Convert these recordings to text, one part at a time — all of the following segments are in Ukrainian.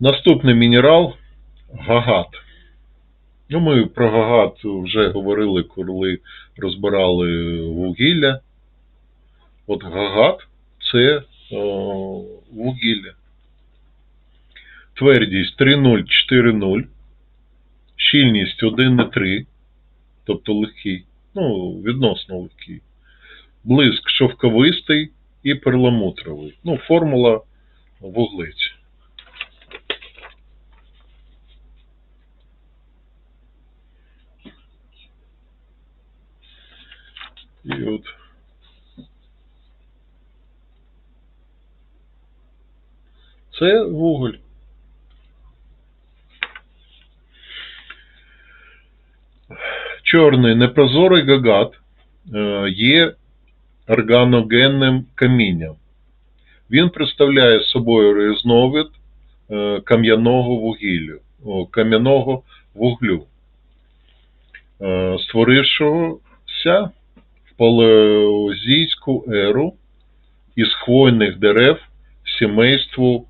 Наступний мінерал гагат. Ну, ми про гагат вже говорили, коли розбирали вугілля. От гагат це о, вугілля. Твердість 3,040, щільність 1,3, тобто легкий, ну, відносно легкий. Блиск шовковистий і перламутровий. Ну, формула вуглець. І от. Це вуголь. Чорний непрозорий гагат е, є органогенним камінням. Він представляє собою різновид е, кам'яного вугілля, кам'яного вуглю, е, створившогося палеозійську еру із хвойних дерев сімейству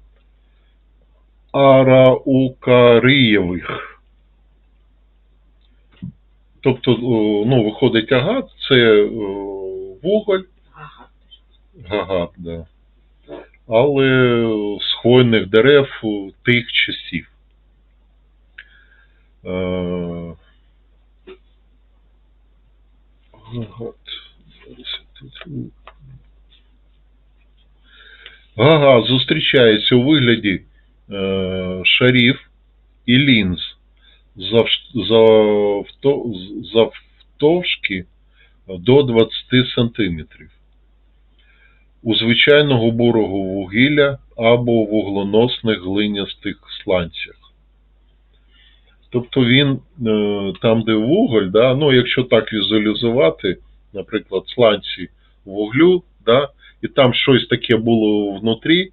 араукарієвих. Тобто, ну, виходить агат, це вуголь, Ага. гагат, да. але з хвойних дерев тих часів. Е, Гагат. Зараз я тут Гага зустрічається у вигляді е, шарів і лінз завтовшки до 20 см. У звичайного бурого вугілля або вуглоносних глинястих сланцях. Тобто він е, там, де вуголь, да, ну, якщо так візуалізувати, наприклад, сланці вуглю, да, і там щось таке було внутрі, е,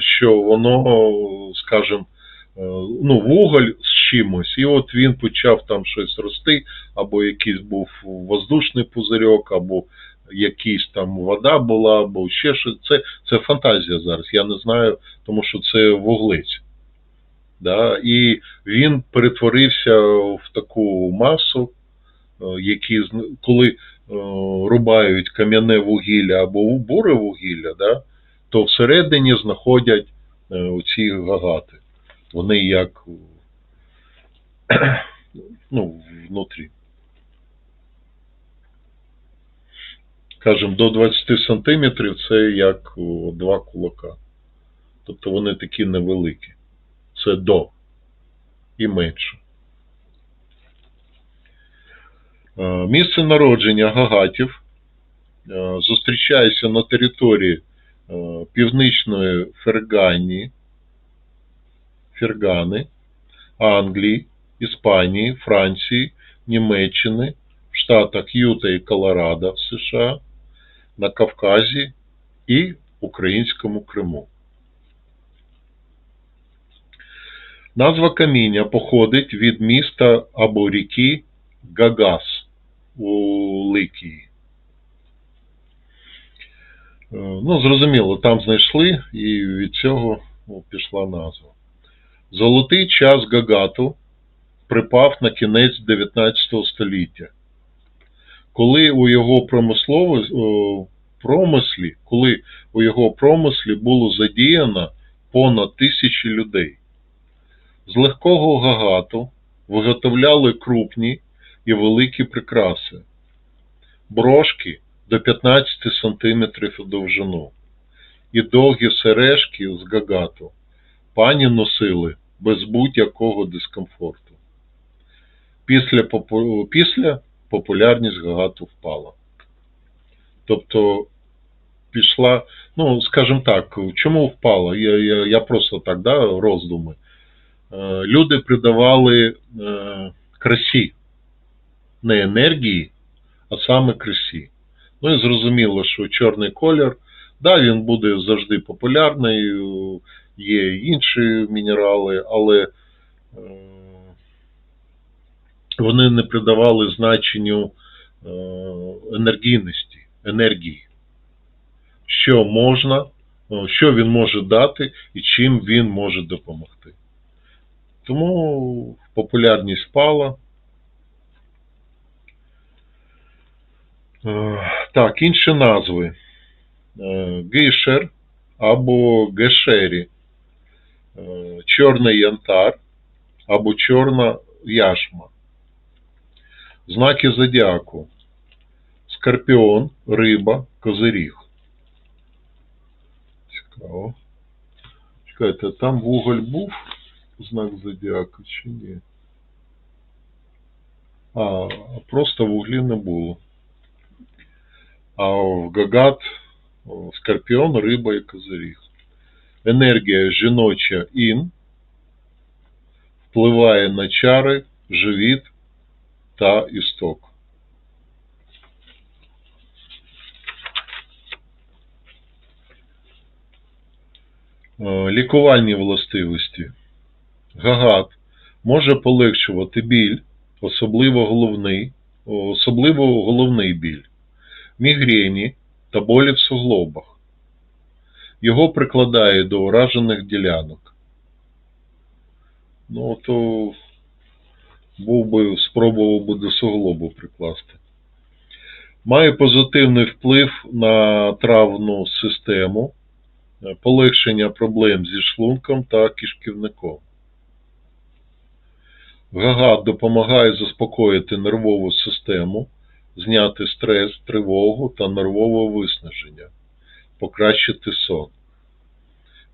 що воно, скажімо, е, ну, вуголь з чимось, і от він почав там щось рости, або якийсь був воздушний пузирьок, або якийсь там вода була, або ще щось. Це, це фантазія зараз, я не знаю, тому що це вуглець. Да? І він перетворився в таку масу, які, зн- коли е, рубають кам'яне вугілля або буре вугілля, да, то всередині знаходять е, оці гагати. Вони як е, ну, внутрі. Кажемо, до 20 сантиметрів це як два кулака. Тобто вони такі невеликі. Це до і менше. Е, Місце народження гагатів е, зустрічається на території е, Північної Ферганії, Фергани, Англії, Іспанії, Франції, Німеччини, в штатах Юта і Колорадо в США, на Кавказі і Українському Криму. Назва каміння походить від міста або ріки Гагас у Ликії. Е, Ну, зрозуміло, там знайшли і від цього ну, пішла назва. Золотий час Гагату припав на кінець 19 століття. Коли у його промислі, коли у його промислі було задіяно понад тисячі людей. З легкого гагату виготовляли крупні і великі прикраси, брошки до 15 см у довжину і довгі сережки з гагату пані носили без будь-якого дискомфорту. Після, після популярність гагату впала. Тобто пішла, ну, скажімо так, чому впала? Я, я, я просто так, да, роздуми. Е, Люди придавали е, красі, не енергії, а саме красі. Ну і зрозуміло, що чорний колір, да, він буде завжди популярний, е, є інші мінерали, але е, вони не придавали значенню е, енергійності, енергії, що можна що він може дати і чим він може допомогти. Тому популярність впала. Так, інші назви. Е, Гейшер або гешері, Е, чорний янтар або чорна яшма. Знаки зодіаку. Скорпіон, риба, козиріг. Цікаво. Чекайте, там вуголь був знак зодіаку чи ні? А, просто вуглі не було. А в Гагат о, скорпіон, риба і козиріг. Енергія жіноча ін впливає на чари, живіт та істок. Е, Лікувальні властивості. Гагат може полегшувати біль, особливо головний, особливо головний біль, мігрені та болі в суглобах. Його прикладає до уражених ділянок. Ну, то був би, спробував би до суглобу прикласти. Має позитивний вплив на травну систему, е, полегшення проблем зі шлунком та кишківником. Гагат допомагає заспокоїти нервову систему, зняти стрес, тривогу та нервове виснаження, покращити сон.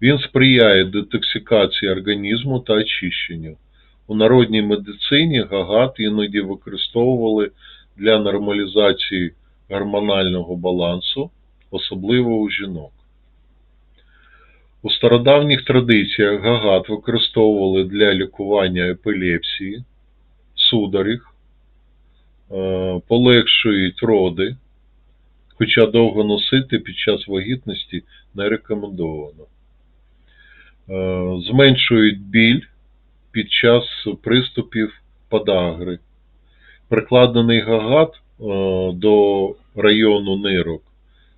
Він сприяє детоксикації організму та очищенню. У народній медицині гагат іноді використовували для нормалізації гормонального балансу, особливо у жінок. У стародавніх традиціях гагат використовували для лікування епілепсії, сударів, е, полегшують роди, хоча довго носити під час вагітності не рекомендовано. Е, Зменшують біль під час приступів подагри. Прикладений гагат е, до району нирок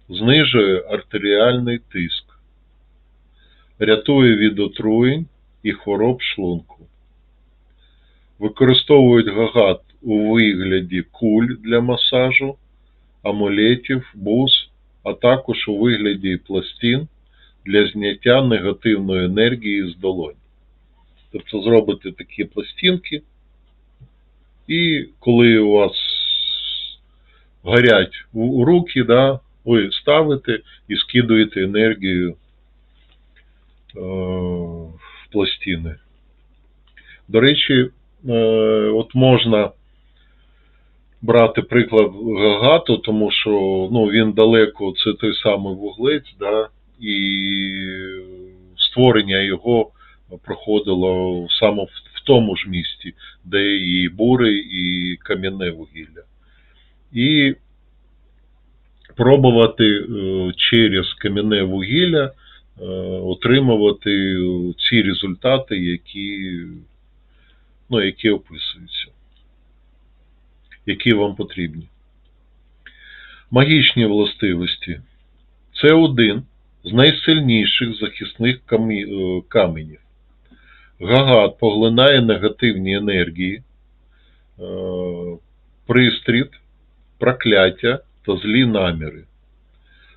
знижує артеріальний тиск рятує від отруєнь і хвороб шлунку. Використовують гагат у вигляді куль для масажу, амулетів, бус, а також у вигляді пластин для зняття негативної енергії з долонь. Тобто зробите такі пластинки, і коли у вас горять руки, да, ви ставите і скидуєте енергію е, в пластини. До речі, е, от можна брати приклад Гагату, тому що ну, він далеко, це той самий вуглець, да, і створення його проходило саме в, тому ж місті, де і бури, і кам'яне вугілля. І пробувати е, через кам'яне вугілля е, отримувати ці результати, які, ну, які описуються, які вам потрібні. Магічні властивості. Це один з найсильніших захисних е, каменів. Гагат поглинає негативні енергії, е, пристріт, прокляття та злі наміри.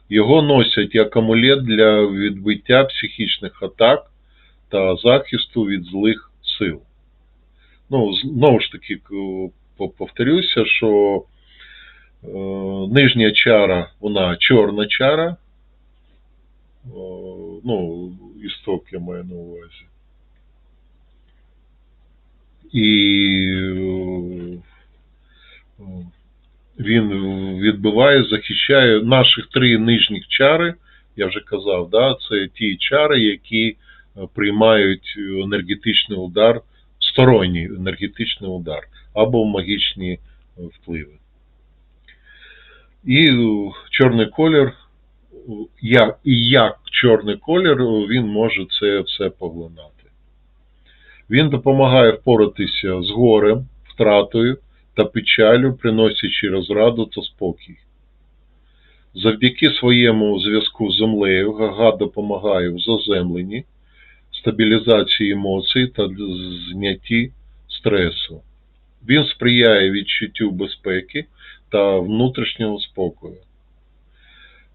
Його носять як амулет для відбиття психічних атак та захисту від злих сил. Ну, знову ж таки, повторюся, що е, нижня чара, вона чорна чара, е, ну, істок я маю на увазі. І е, він відбиває, захищає наших три нижніх чари, я вже казав, да, це ті чари, які приймають енергетичний удар, сторонній енергетичний удар або магічні е, впливи. І е, чорний колір, е, і як чорний колір, він може це все поглинати. Він допомагає впоратися з горем, втратою та печалю, приносячи розраду та спокій. Завдяки своєму зв'язку з землею Гагат допомагає в заземленні, стабілізації емоцій та знятті стресу. Він сприяє відчуттю безпеки та внутрішнього спокою.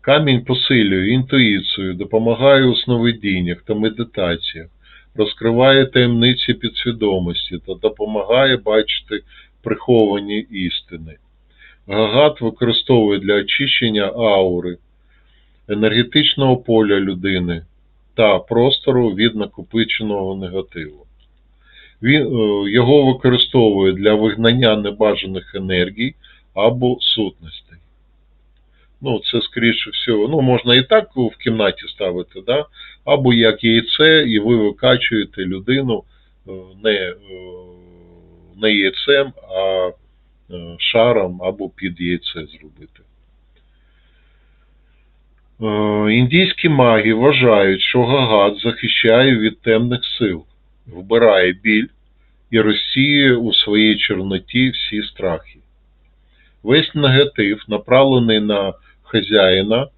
Камінь посилює інтуїцію, допомагає у сновидіннях та медитаціях, розкриває таємниці підсвідомості та допомагає бачити приховані істини. Гагат використовує для очищення аури, енергетичного поля людини та простору від накопиченого негативу. Він, е, його використовує для вигнання небажаних енергій або сутностей. Ну, це скоріше всього, ну, можна і так в кімнаті ставити, да? або як яйце, і ви викачуєте людину е, не, е, не яйцем, а шаром або під яйце зробити. Індійські маги вважають, що гагат захищає від темних сил, вбирає біль і розсіює у своїй чорноті всі страхи. Весь негатив, направлений на хазяїна,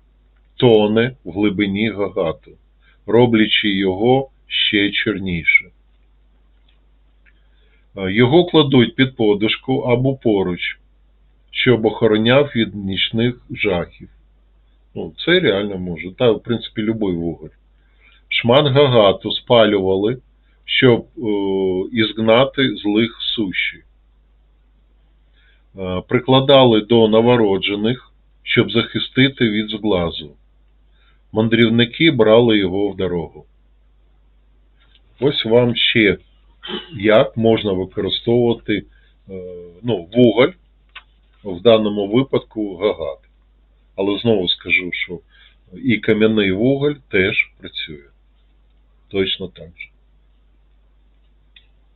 тоне в глибині гагату, роблячи його ще чорніше. Його кладуть під подушку або поруч, щоб охороняв від нічних жахів. Ну, це реально може. Та, в принципі, любой вуголь. Шмат гагату спалювали, щоб е, ізгнати злих суші. Е, прикладали до новороджених, щоб захистити від зглазу. Мандрівники брали його в дорогу. Ось вам ще як можна використовувати е, ну, вуголь, в даному випадку гагат. Але знову скажу, що і кам'яний вуголь теж працює. Точно так же.